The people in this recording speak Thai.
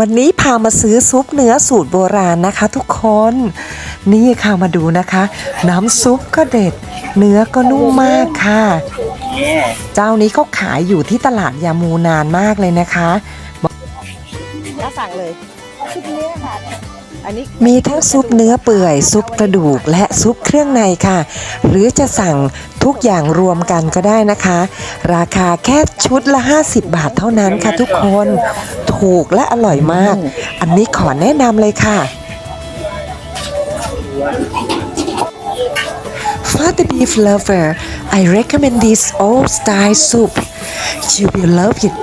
วันนี้พามาซื้อซุปเนื้อสูตรโบราณนะคะ ทุกคน นี่ค่ะมาดูนะคะ น้ำซุปก็เด็ด เนื้อก็นุ่มมากค่ะ เจ้านี้เขาขายอยู่ที่ตลาดยามูนานมากเลยนะคะถ้าสั่งเลย ชุดนี้ค่ะอันนี้ มีทั้งซุปเนื้อเปื่อย ซุปกระดูกและซุปเครื่องในค่ะ หรือจะสั่งทุกอย่างรวมกันก็ได้นะคะ ราคาแค่ชุดละ 50 บาทเท่านั้นค่ะทุกคน ถูกและอร่อยมาก อันนี้ขอแนะนำเลยค่ะ For the beef lover, I recommend this old style soup. You will love it.